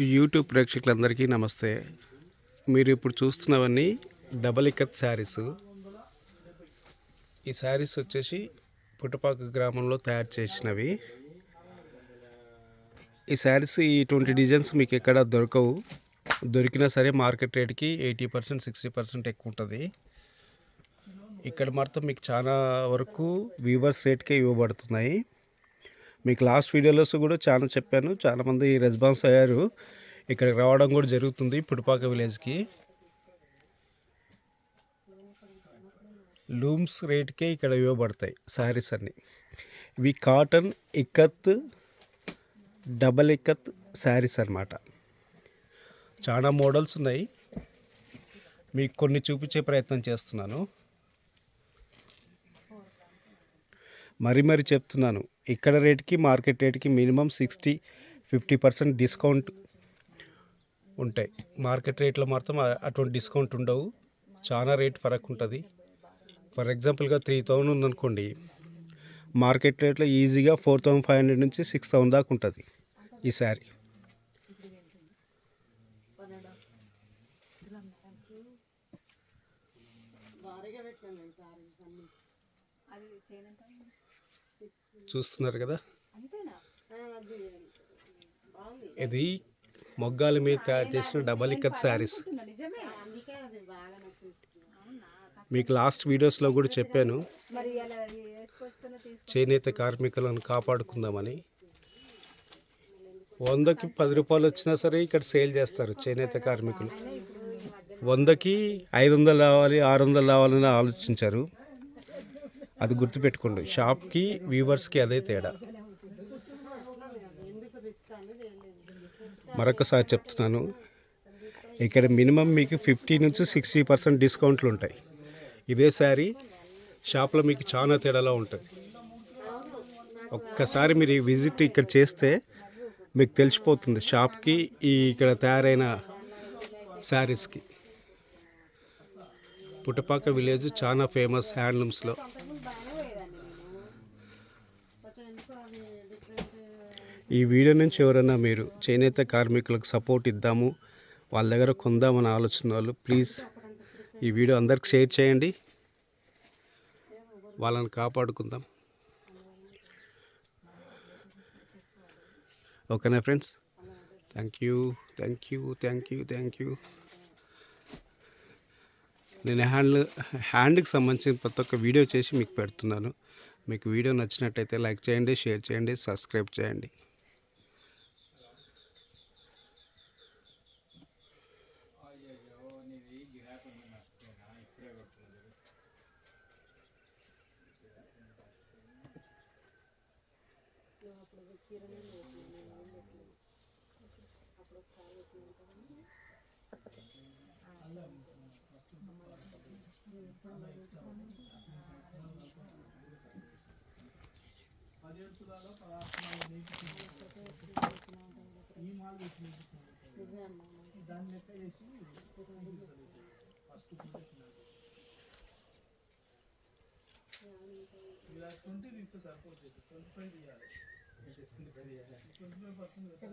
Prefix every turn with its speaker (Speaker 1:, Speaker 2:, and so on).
Speaker 1: YouTube ప్రేక్షకులందరికీ నమస్తే. మీరు ఇప్పుడు చూస్తున్నవన్నీ డబల్ ఇకత్ శారీస్. ఈ శారీస్ వచ్చేసి పుట్టపాక గ్రామంలో తయారు చేసినవి. ఈ శారీస్ ఇటువంటి డిజైన్స్ మీకు ఎక్కడ దొరకవు. దొరికినా సరే మార్కెట్ రేట్కి ఎయిటీ పర్సెంట్ సిక్స్టీ పర్సెంట్ ఎక్కువ ఉంటుంది. ఇక్కడ మాత్రం మీకు చాలా వరకు వీవర్స్ రేట్కే ఇవ్వబడుతున్నాయి. మీకు లాస్ట్ వీడియోలో కూడా చాలా చెప్పాను. చాలామంది రెస్పాన్స్ అయ్యారు. ఇక్కడికి రావడం కూడా జరుగుతుంది పుడిపాక విలేజ్కి. లూమ్స్ రేట్కే ఇక్కడ ఇవ్వబడతాయి శారీస్ అన్నీ. ఇవి కాటన్ ఇక్కత్ డబల్ ఇక్కత్ శారీస్ అన్నమాట. చాలా మోడల్స్ ఉన్నాయి. మీకు కొన్ని చూపించే ప్రయత్నం చేస్తున్నాను. మరి మరి చెప్తున్నాను. ఇక్కడ రేట్కి మార్కెట్ రేట్కి minimum sixty fifty percent discount
Speaker 2: ఉంటాయి. మార్కెట్ రేట్లో మాత్రం
Speaker 1: అటువంటి డిస్కౌంట్ ఉండవు.
Speaker 2: చాలా రేట్ ఫరక్ ఉంటుంది.
Speaker 1: ఫర్ ఎగ్జాంపుల్గా త్రీ థౌజండ్ ఉందనుకోండి మార్కెట్ రేట్లో ఈజీగా ఫోర్ థౌజండ్ ఫైవ్ హండ్రెడ్ నుంచి సిక్స్ థౌజండ్ దాకా ఉంటుంది ఈ శారీ. చూస్తున్నారు కదా? ఇది మొగ్గాల మీద తయారు చేసిన డబల్ ఇక్కత్ శారీస్.
Speaker 2: మీకు లాస్ట్ వీడియోస్లో కూడా
Speaker 1: చెప్పాను.
Speaker 2: చేనేత
Speaker 1: కార్మికులను కాపాడుకుందామని. వందకి పది రూపాయలు వచ్చినా సరే ఇక్కడ సేల్ చేస్తారు చేనేత కార్మికులు. వందకి ఐదు వందలు రావాలి ఆరు వందలు రావాలని ఆలోచించారు. అది గుర్తుపెట్టుకోండి. షాప్కి వ్యూవర్స్కి అదే తేడా. మరొకసారి చెప్తున్నాను. ఇక్కడ మినిమం మీకు ఫిఫ్టీ నుంచి సిక్స్టీ పర్సెంట్ డిస్కౌంట్లు ఉంటాయి. ఇదే శారీ షాప్లో మీకు చాలా తేడాలో ఉంటుంది. ఒక్కసారి మీరు ఈ విజిట్ ఇక్కడ చేస్తే మీకు తెలిసిపోతుంది. షాప్కి ఈ ఇక్కడ తయారైన శారీస్కి. పుట్టపాక విలేజ్ చాలా ఫేమస్ హ్యాండ్లూమ్స్లో ఈ వీడియో నుంచి ఎవరైనా మీరు చేనేత కార్మికులకు సపోర్ట్ ఇద్దాము వాళ్ళ దగ్గర కొందామని ఆలోచన వాళ్ళు ప్లీజ్
Speaker 3: ఈ
Speaker 1: వీడియో అందరికి షేర్ చేయండి. వాళ్ళని కాపాడుకుందాం. ఓకేనా friends thank you thank you thank you thank you నేను హ్యాండ్ హ్యాండ్కి సంబంధించిన ప్రతి ఒక్క వీడియో చేసి మీకు పెడుతున్నాను. మీకు వీడియో నచ్చినట్టయితే లైక్ చేయండి షేర్ చేయండి సబ్స్క్రైబ్ చేయండి.
Speaker 2: అప్పుడు
Speaker 4: పదిహేడు
Speaker 3: ఈ
Speaker 4: మాల
Speaker 3: దాన్ని
Speaker 4: లెక్క చేసి ఫస్ట్
Speaker 3: ఇలా ట్వంటీ తీస్తే
Speaker 4: సరిపోతుంది ట్వంటీ ఫైవ్ చేయాలి ట్వంటీ ఫైవ్ పర్సెంట్